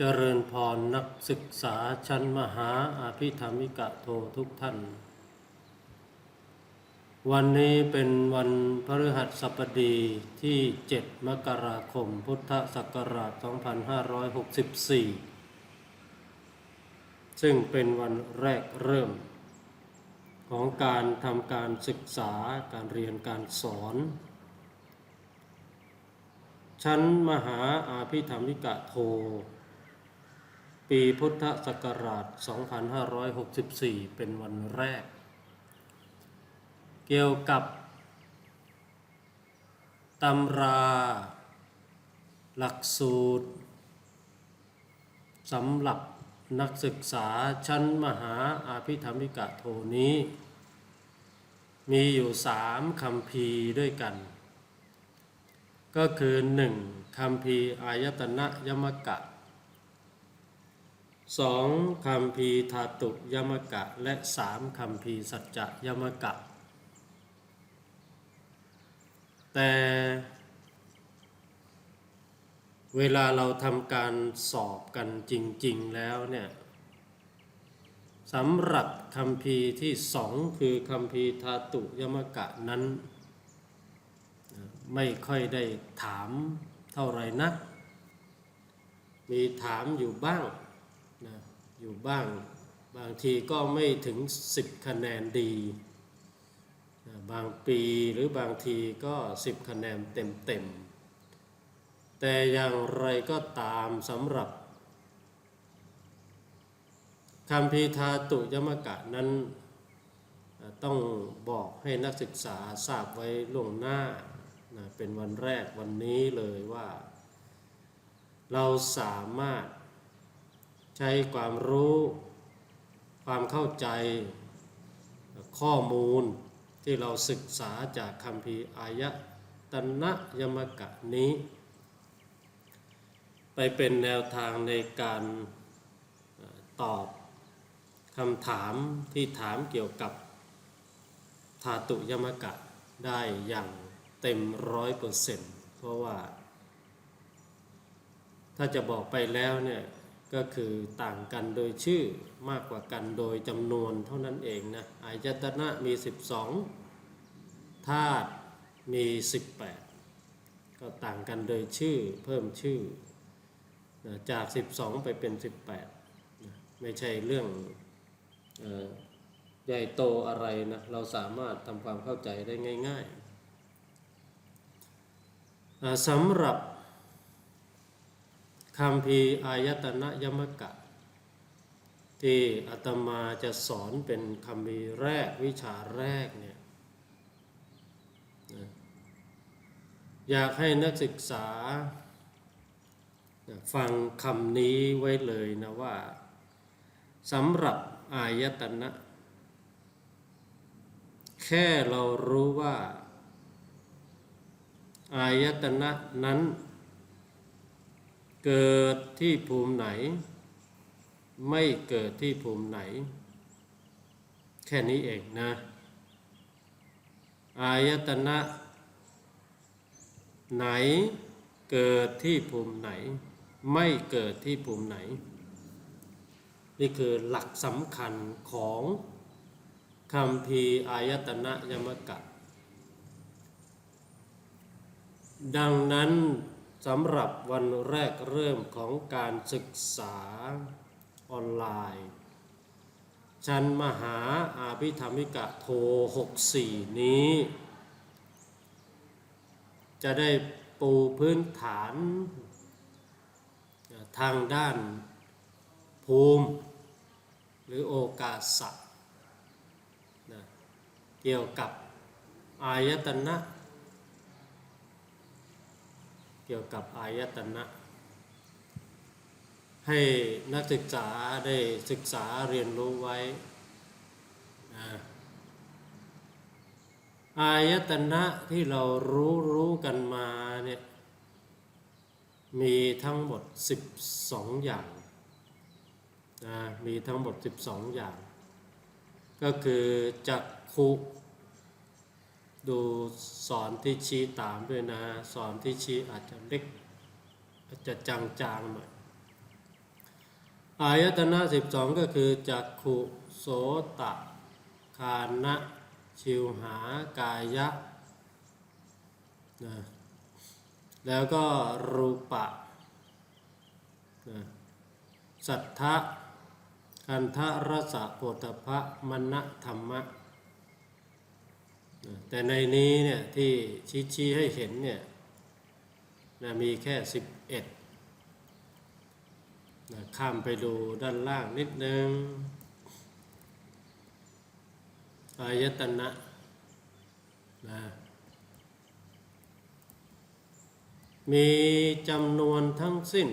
เจริญพรนักศึกษาชั้นมหาอาภิธรรมิกะโททุกท่าน วันนี้เป็นวันพฤหัสบดีที่ 7 มกราคมพุทธศักราช 2564 ซึ่งเป็นวันแรกเริ่ม ของการทำการศึกษาการเรียนการสอนชั้นมหาอาภิธรรมิกะโท ปีพุทธศักราช 2564 เป็นวันแรก เกี่ยวกับตำรา หลักสูตรสำหรับนักศึกษาชั้นมหาอาภิธรรมิกะโทนี้ มีอยู่สามคำพีด้วยกัน ก็คือหนึ่งคำพีอายตนะยมกะ สองคำพีธาตุยมกะ และสามคำพีสัจจะยมกะ แต่เวลาเราทำการสอบกันจริง ๆ แล้วเนี่ยสำหรับคำพีที่สองคือคำพีธาตุยมกะนั้น ไม่ค่อยได้ถามเท่าไรนัก มีถามอยู่บ้าง อยู่บ้าง บางทีก็ไม่ถึง 10 คะแนนดี บางปีหรือบางทีก็ 10 คะแนนเต็มๆ แต่อย่างไรก็ตามสำหรับคำพีร์ธาตุยมกะนั้นต้องบอกให้นักศึกษาทราบไว้ล่วงหน้านะเป็นวันแรกวันนี้เลยว่า เราสามารถ ใช้ความรู้ ความเข้าใจ ข้อมูลที่เราศึกษาจากคำพีอายตนะยมกะนี้ ไปเป็นแนวทางในการตอบคำถามที่ถามเกี่ยวกับธาตุยมกะได้อย่างเต็มร้อยเปอร์เซ็นต์เพราะว่า ถ้าจะบอกไปแล้วเนี่ย ก็คือต่างกันโดยชื่อมากกว่ากันโดยจำนวนเท่านั้นเองนะอายตนะมี 12ธาตุมี 18 ก็ต่างกันโดยชื่อเพิ่มชื่อจาก 12 ไปเป็น 18 ไม่ใช่เรื่องออใหญ่โตอะไรนะ เราสามารถทำความเข้าใจได้ง่าย ๆสำหรับ คำพีอายตนะยมกะ ที่อาตมาจะสอนเป็นคำพีแรกวิชาแรกเนี่ยอยากให้นักศึกษา ฟังคำนี้ไว้เลยนะว่าสำหรับอายตนะ แค่เรารู้ว่า อายตนะนั้น เกิดที่ภูมิไหน ไม่เกิดที่ภูมิไหน แค่นี้เองนะ อายตนะ ไหนเกิดที่ภูมิไหน ไม่เกิดที่ภูมิไหน นี่คือหลักสำคัญของคำพีอายตนะยมกะ ดังนั้น สำหรับวันแรกเริ่มของการศึกษาออนไลน์ ชั้นมหาอาภิธรรมิกะโท 64 นี้ จะได้ปูพื้นฐาน ทางด้านภูมิ หรือโอกาสนะเกี่ยวกับอายตนะ เกี่ยวกับอายตนะ ให้นักศึกษาได้ศึกษาเรียนรู้ไว้นะอายตนะที่เรารู้รู้กันมาเนี่ยมีทั้งหมด 12 อย่างนะมีทั้งหมด 12 อย่าง ก็คือจักขุ ดูสอนที่ชี้ตามด้วยนะ สอนที่ชี้อาจจะเล็ก อาจจะจางๆหน่อยอายตนะสิบสองก็คือจักขุโสตะคานะชิวหากายะนะแล้วก็รูปะนะสัทธะคันทะรสะโพธพะมณธรรมะ แต่ในนี้เนี่ยที่ชี้ชี้ให้เห็นเนี่ยนะมีแค่สิบเอ็ดนะข้ามไปดูด้านล่างนิดนึง อายตนะนะมีจำนวนทั้งสิ้น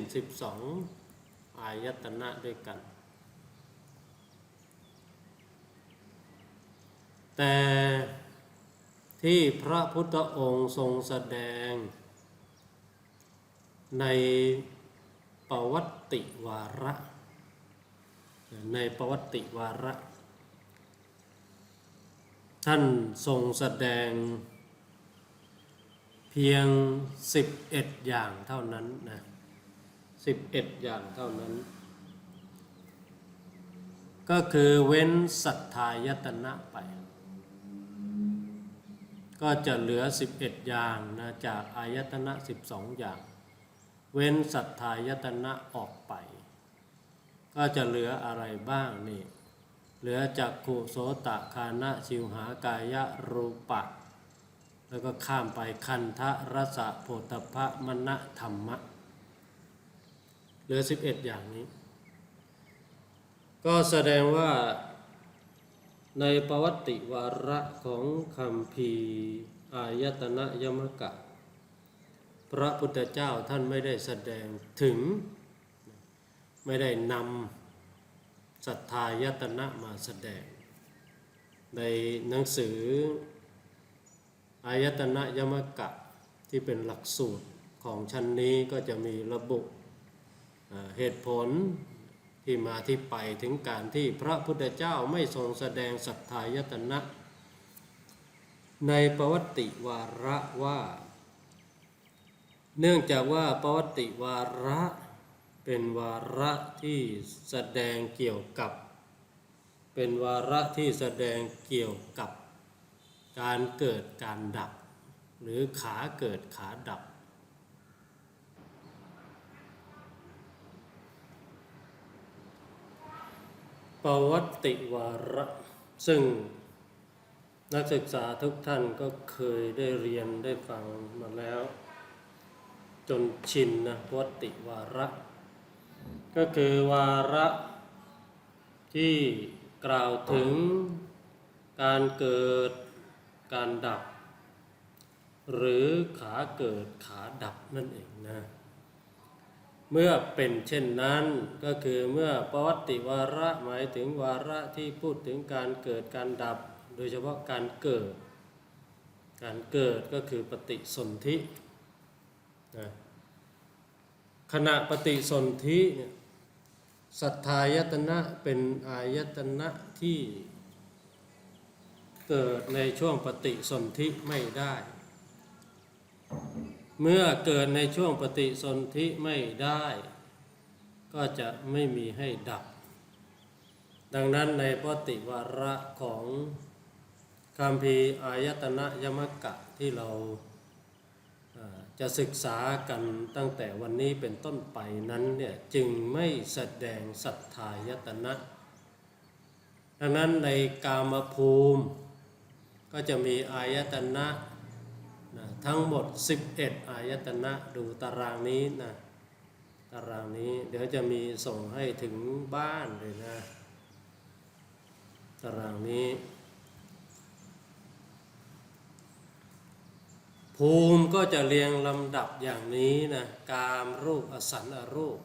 12 อายตนะด้วยกัน แต่ ที่พระพุทธองค์ทรงแสดง ในปวัตติวาระ ในปวัตติวาระ ท่านทรงแสดง เพียง 11 อย่างเท่านั้นนะ11 อย่างเท่านั้น ก็คือเว้นสัทธายตนะไป ก็จะเหลือ 11 อย่างนะจากอายตนะ 12 อย่าง เว้นสัทธายตนะออกไป ก็จะเหลืออะไรบ้างนี่ เหลือจักขุโสตะคานะชิวหากายะรูปะ แล้วก็ข้ามไปคันทะรสะโพธพะมณธรรมะ เหลือ 11 อย่างนี้ ก็แสดงว่า ในประวัติวาระของคำพีอายตนะยมกะ พระพุทธเจ้าท่านไม่ได้แสดงถึง ไม่ได้นำศรัทธายตนะมาแสดง ในหนังสือ อายตนะยมกะที่เป็นหลักสูตรของชั้นนี้ก็จะมีระบุเหตุผล ที่มาที่ไปถึงการที่พระพุทธเจ้าไม่ทรงแสดงศรัทธายตนะ ในประวัติวาระว่า เนื่องจากว่าประวัติวาระเป็นวาระที่แสดงเกี่ยวกับ เป็นวาระที่แสดงเกี่ยวกับการเกิดการดับ หรือขาเกิดขาดับ ปวัติวาระ ซึ่งนักศึกษาทุกท่านก็เคยได้เรียนได้ฟังมาแล้ว จนชินนะปวัติวาระ ก็คือวาระที่กล่าวถึงการเกิดการดับ หรือขาเกิดขาดับนั่นเองนะ เมื่อเป็นเช่นนั้นก็คือเมื่อประวัติวาระหมายถึงวาระที่พูดถึงการเกิดการดับ โดยเฉพาะการเกิด การเกิดก็คือปฏิสนธินะขณะปฏิสนธิเนี่ยสัทธายตนะเป็นอายตนะที่เกิดในช่วงปฏิสนธิไม่ได้ เมื่อเกิดในช่วงปฏิสนธิไม่ได้ ก็จะไม่มีให้ดับ ดังนั้นในปฏิวาระของคำพีอายตนะยมกะที่เราจะศึกษากันตั้งแต่วันนี้เป็นต้นไปนั้นเนี่ยจึงไม่แสดงศัทธายตนะ ดังนั้นในกามภูมิก็จะมีอายตนะ นะทั้งหมด 11 อายตนะดูตารางนี้นะตารางนี้เดี๋ยวจะมีส่งให้ถึงบ้านเลยนะ ตารางนี้ ภูมิก็จะเรียงลำดับอย่างนี้นะกามรูปอสันอรูป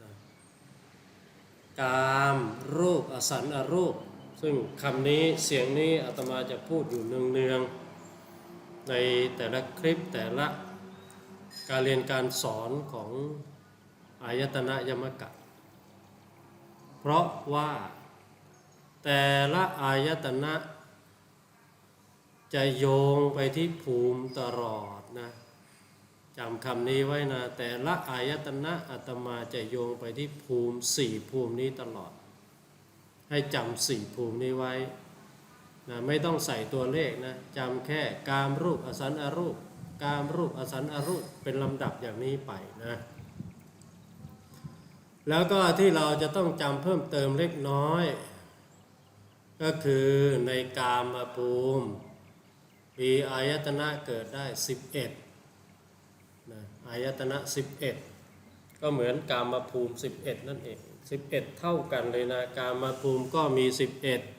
นะกามรูปอสันอรูป ซึ่งคำนี้เสียงนี้อาตมาจะพูดอยู่เนืองๆ ในแต่ละคลิปแต่ละการเรียนการสอนของอายตนะยมกะ เพราะว่าแต่ละอายตนะ จะโยงไปที่ภูมิตลอดนะจำคำนี้ไว้นะ แต่ละอายตนะอาตมาจะโยงไปที่ภูมิสี่ภูมินี้ตลอด ให้จำสี่ภูมินี้ไว้ นะไม่ต้องใส่ตัวเลขนะจำแค่กามรูปอสันอรูป กามรูปอสันอรูปเป็นลำดับอย่างนี้ไปนะแล้วก็ที่เราจะต้องจำเพิ่มเติมเล็กน้อย ก็คือในกามภูมิมีอายตนะเกิดได้ 11นะอายตนะ 11 ก็เหมือนกามภูมิ 11 นั่นเอง 11 เท่ากันเลยนะกามภูมิก็มี 11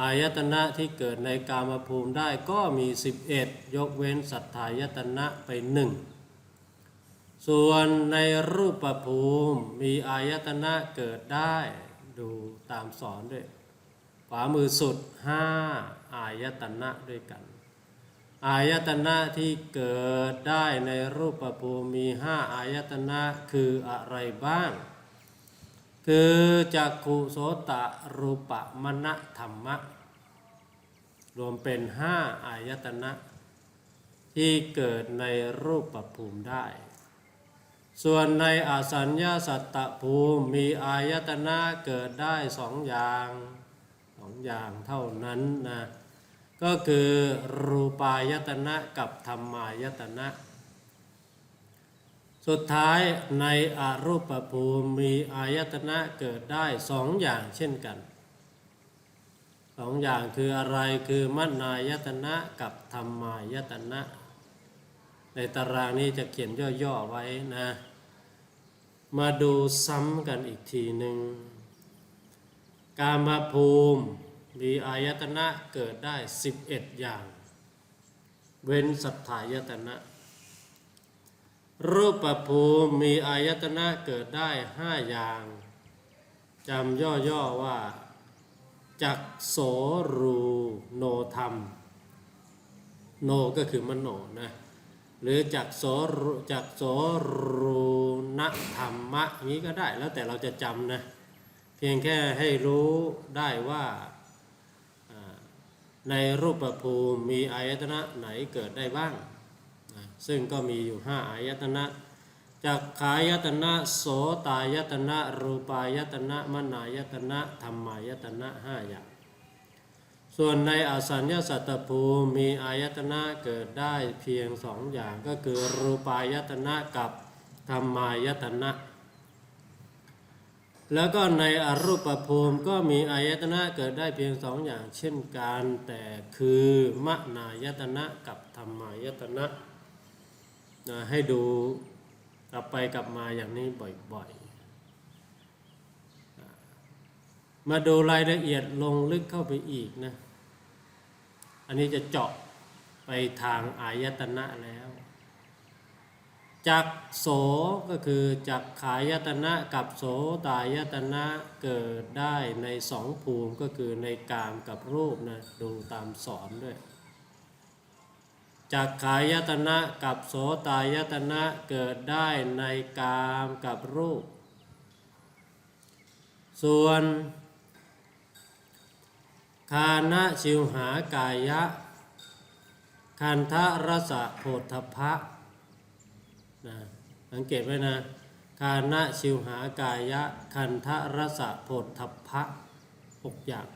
อายตนะที่เกิดในกามภูมิได้ก็มี 11 ยกเว้นสัทธายตนะไปหนึ่งส่วนในรูปภูมิมีอายตนะเกิดได้ดูตามสอนด้วยขวามือสุดห้าอายตนะด้วยกัน อายตนะที่เกิดได้ในรูปภูมิมีห้าอายตนะคืออะไรบ้าง คือจักขุโสตะรูปะมณธรรมะ รวมเป็นห้าอายตนะ ที่เกิดในรูปภูมิได้ ส่วนในอสัญญาสัตตภูมิมีอายตนะเกิดได้สองอย่างสองอย่างเท่านั้นนะก็คือรูปายตนะกับธรรมายตนะ สุดท้ายในอรูปภูมิมีอายตนะเกิดได้สองอย่างเช่นกันสองอย่างคืออะไรคือมัณายตนะกับธรรมายตนะ ในตารางนี้จะเขียนย่อๆไว้นะ มาดูซ้ำกันอีกทีหนึ่งกามภูมิมีอายตนะเกิดได้ 11 อย่าง เว้นสัทธายตนะ รูปภูมิมีอายตนะเกิดได้5อย่างจำย่อๆว่า จักโสรูโนธรรม โนก็คือมโนนะหรือจักโสรุจักโสรูณธรรมะอย่างนี้ก็ได้แล้วแต่เราจะจำนะ เพียงแค่ให้รู้ได้ว่าในรูปภูมิมีอายตนะไหนเกิดได้บ้าง ซึ่งก็มีอยู่ 5 อายตนะจักขายตนะโสตายตนะ รูปายตนะมนายตนะธรรมายตนะห้าอย่าง ส่วนในอสัญญาสัตตภูมิมีอายตนะเกิดได้เพียงสองอย่างก็คือรูปายตนะกับธรรมายตนะ แล้วก็ในอรูปภูมิก็มีอายตนะเกิดได้เพียงสองอย่างเช่นกันแต่คือมนายตนะกับธรรมายตนะ นะให้ดูกลับไปกลับมาอย่างนี้บ่อยๆ มาดูรายละเอียดลงลึกเข้าไปอีกนะ อันนี้จะเจาะไปทางอายตนะแล้วจักโสก็คือจักขายตนะกับโสตายตนะเกิดได้ในสองภูมิก็คือในกามกับรูปนะดูตามสอนด้วย จักขายตนะกับโสตายตนะเกิดได้ในกามกับรูป ส่วน คานะชิวหากายะ คันทะรสะโพธพะนะสังเกตไว้นะ คานะชิวหากายะ คันทะรสะโพธพะหกอย่าง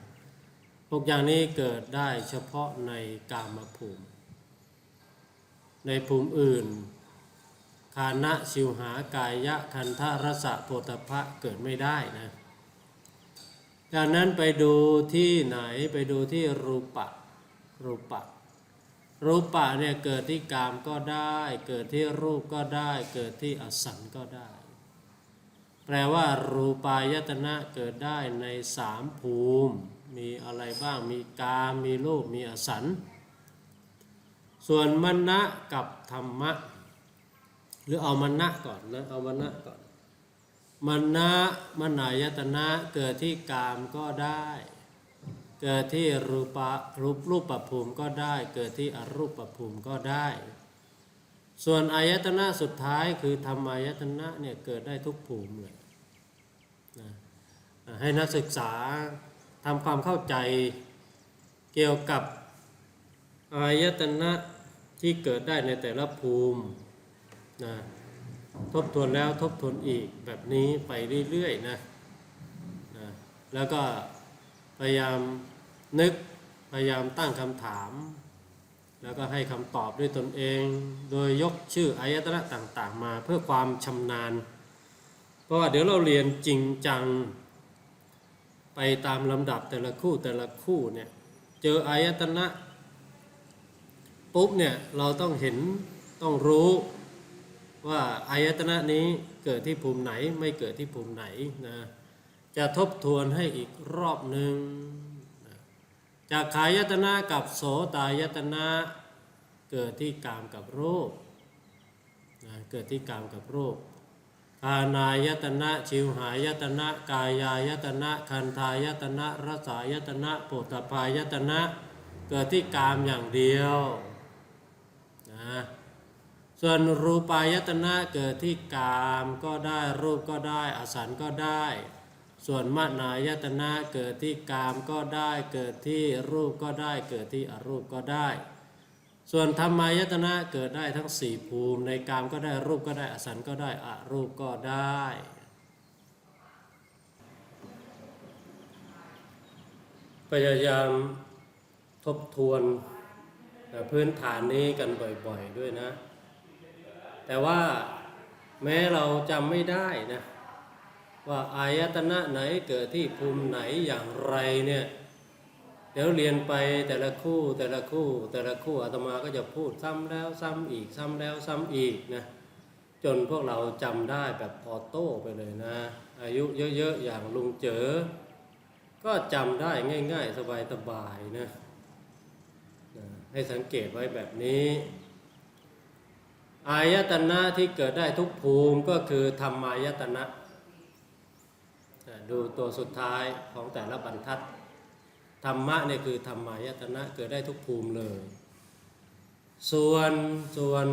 หกอย่างนี้เกิดได้เฉพาะในกามภูมิ ในภูมิอื่น คานะชิวหากายะคันทะรสะโพธพะเกิดไม่ได้นะจากนั้นไปดูที่ไหนไปดูที่รูปะรูปะรูปะเนี่ยเกิดที่กามก็ได้ เกิดที่รูปก็ได้ เกิดที่อสันก็ได้ แปลว่า รูปายตนะเกิดได้ในสามภูมิ มีอะไรบ้างมีกามมีรูปมีอสัน ส่วนมณะกับธรรมะ หรือเอามณะก่อนนะเอามณะก่อนมณะมนายตนะเกิดที่กามก็ได้ เกิดที่รูปะรูปรูปภูมิก็ได้ เกิดที่อรูปภูมิก็ได้ ส่วนอายตนะสุดท้ายคือธรรมายตนะเนี่ยเกิดได้ทุกภูมิเลยนะให้นักศึกษาทำความเข้าใจเกี่ยวกับอายตนะ ที่เกิดได้ในแต่ละภูมินะทบทวนแล้วทบทวนอีกแบบนี้ไปเรื่อยๆนะนะ แล้วก็พยายามนึกพยายามตั้งคำถาม แล้วก็ให้คำตอบด้วยตนเอง โดยยกชื่ออายตนะต่างๆ มาเพื่อความชำนาญ เพราะว่าเดี๋ยวเราเรียนจริงจังไปตามลำดับแต่ละคู่แต่ละคู่เนี่ย เจออายตนะ ปุ๊บเนี่ยเราต้องเห็นต้องรู้ว่าอายตนะนี้เกิดที่ภูมิไหนไม่เกิดที่ภูมิไหนนะจะทบทวนให้อีกรอบหนึ่งนะจากขายตนะกับโสตายตนะเกิดที่กามกับรูปนะเกิดที่กามกับรูปกานายตนะชิวหายตนะ กายายตนะ คันทายตนะรสายตนะโปตพายตนะ เกิดที่กามอย่างเดียว นะส่วนรูปายตนะเกิดที่กามก็ได้รูปก็ได้อสันก็ได้ ส่วนมนายตนะเกิดที่กามก็ได้เกิดที่รูปก็ได้เกิดที่อรูปก็ได้ ส่วนธรรมายตนะเกิดได้ทั้งสี่ภูมิ ในกามก็ได้รูปก็ได้อสันก็ได้อรูปก็ได้พยายามทบทวน พื้นฐานนี้กันบ่อยๆด้วยนะ แต่ว่าแม้เราจำไม่ได้นะว่าอายตนะไหนเกิดที่ภูมิไหนอย่างไรเนี่ยเดี๋ยวเรียนไปแต่ละคู่แต่ละคู่ แต่ละคู่อาตมาก็จะพูดซ้ำแล้วซ้ำอีกซ้ำแล้วซ้ำอีกนะจนพวกเราจำได้แบบออโต้ไปเลยนะ อายุเยอะๆอย่างลุงเจอ ก็จำได้ง่าย ๆ สบายๆนะนะ ให้สังเกตไว้แบบนี้ อายตนะที่เกิดได้ทุกภูมิก็คือธรรมายตนะ ดูตัวสุดท้ายของแต่ละบรรทัด ธรรมะเนี่ยคือธรรมายตนะเกิดได้ทุกภูมิเลย ส่วนส่วน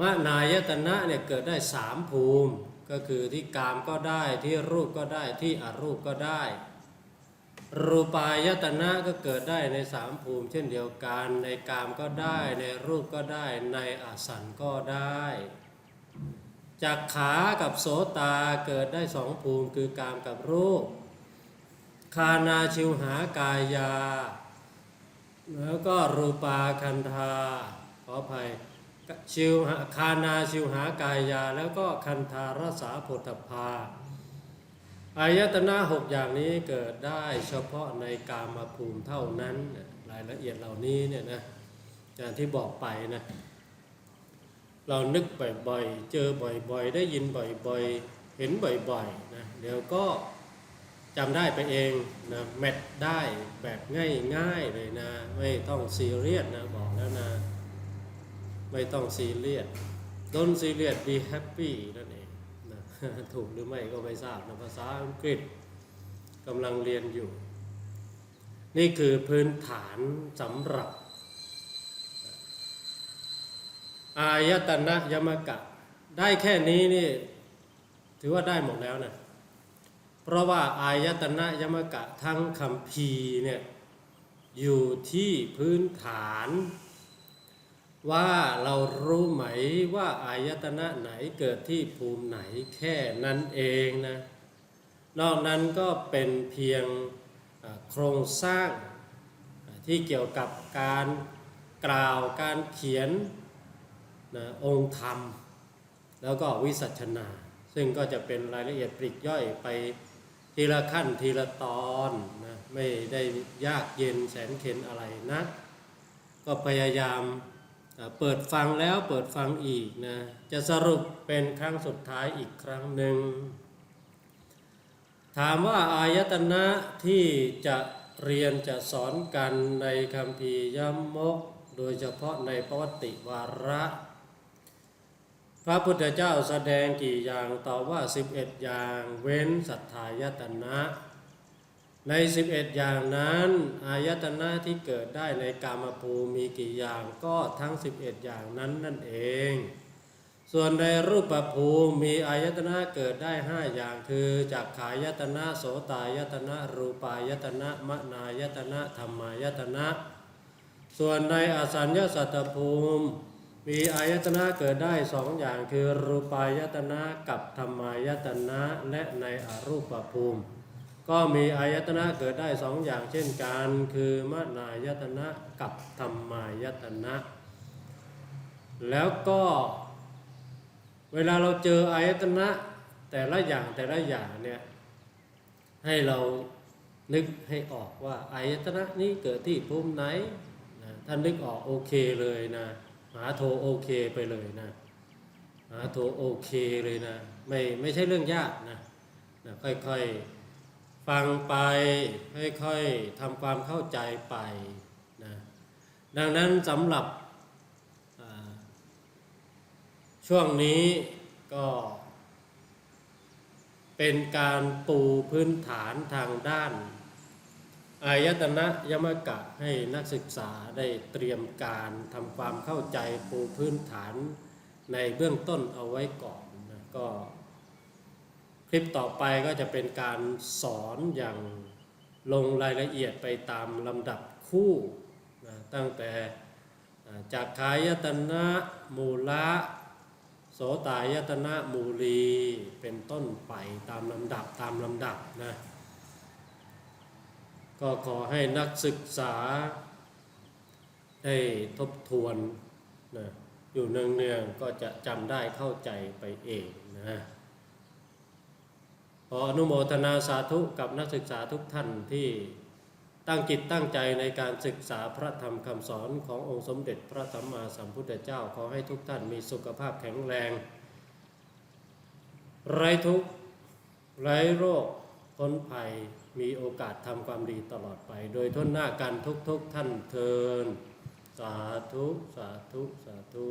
มานายตนะเนี่ยเกิดได้สามภูมิ ก็คือที่กามก็ได้ที่รูปก็ได้ที่อรูปก็ได้ รูปายตนะก็เกิดได้ในสามภูมิ เช่นเดียวกัน ในกามก็ได้ ในรูปก็ได้ในอาสันก็ได้จากขากับโสตาเกิดได้สองภูมิคือกามกับรูป คานาชิวหากายา แล้วก็รูปาคันธาขออภัยชิวคานาชิวหากายา แล้วก็คันธารสาโพธพา อายตนะหกอย่างนี้เกิดได้เฉพาะในกามภูมิเท่านั้น รายละเอียดเหล่านี้เนี่ยนะอย่างที่บอกไปนะ เรานึกบ่อยๆ เจอบ่อยๆ ได้ยินบ่อยๆ เห็นบ่อยๆนะเดี๋ยวก็จำได้ไปเองนะแมทได้แบบง่ายๆเลยนะ ไม่ต้องซีเรียสนะบอกแล้วนะ ไม่ต้องซีเรียส don't serious be happy นั่นเองนะ ถูกหรือไม่ก็ไม่ทราบนะภาษาอังกฤษกำลังเรียนอยู่ นี่คือพื้นฐานสำหรับ อายตนะยมกะ ได้แค่นี้นี่ถือว่าได้หมดแล้วนะเพราะว่าอายตนะยมกะทั้งคำพีเนี่ยอยู่ที่พื้นฐาน ว่าเรารู้ไหมว่าอายตนะไหนเกิดที่ภูมิไหนแค่นั้นเองนะ นอกนั้นก็เป็นเพียงโครงสร้างที่เกี่ยวกับการกล่าวการเขียนนะองค์ธรรม แล้วก็วิสัชนา ซึ่งก็จะเป็นรายละเอียดปลีกย่อยไปทีละขั้นทีละตอนนะไม่ได้ยากเย็นแสนเข็นอะไรนะ ก็พยายาม เปิดฟังแล้วเปิดฟังอีกนะ จะสรุปเป็นครั้งสุดท้ายอีกครั้งหนึ่ง ถามว่าอายตนะที่จะเรียนจะสอนกันในคำพียมก โดยเฉพาะในประวติวาระ พระพุทธเจ้าแสดงกี่อย่างตอบว่า 11 อย่างเว้นสัทธายตนะ ใน 11 อย่างนั้น อายตนะที่เกิดได้ในกามภูมีกี่อย่างก็ทั้ง 11 อย่างนั้นนั่นเอง ส่วนในรูปภูมิมีอายตนะเกิดได้ 5 อย่างคือจากขายตนะโสตายตนะ รูปายตนะมนายตนะธรรมายตนะ ส่วนในอสัญญาสัตตภูมิมีอายตนะเกิดได้สองอย่างคือรูปายตนะกับธรรมายตนะและในอรูปภูมิ ก็มีอายตนะเกิดได้สองอย่างเช่นกันคือมนายตนะกับธรรมายตนะ แล้วก็เวลาเราเจออายตนะแต่ละอย่างแต่ละอย่างเนี่ยให้เรานึกให้ออกว่าอายตนะนี้เกิดที่ภูมิไหนนะถ้านึกออกโอเคเลยนะหาโทโอเคไปเลยนะหาโทโอเคเลยนะไม่ไม่ใช่เรื่องยากนะนะค่อยๆ ฟังไปค่อยๆทำความเข้าใจไปนะดังนั้นสำหรับช่วงนี้ก็เป็นการปูพื้นฐานทางด้าน อายตนะยมกะให้นักศึกษาได้เตรียมการทำความเข้าใจปูพื้นฐานในเบื้องต้นเอาไว้ก่อนนะก็ ลิปต่อไปก็จะเป็นการสอนอย่างลงรายละเอียดไปตามลำดับคู่นะตั้งแต่จากขายตนะมูละโสตายตนะมูลีเป็นต้นไปตามลำดับตามลำดับนะก็ขอให้นักศึกษาได้ทบทวนนะอยู่เนืองๆก็จะจำได้เข้าใจไปเองนะ ออนุโมทนาสาธุกับนักศึกษาทุกท่านที่ตั้งจิตตั้งใจในการศึกษาพระธรรมคำสอนขององค์สมเด็จพระสัมมาสัมพุทธเจ้าขอให้ทุกท่านมีสุขภาพแข็งแรง ไร้ทุกข์ไร้โรคพ้นภัยมีโอกาสทำความดีตลอดไป โดยทุนหน้ากันทุกๆทท่านเทินสาธุ สาธุ สาธุ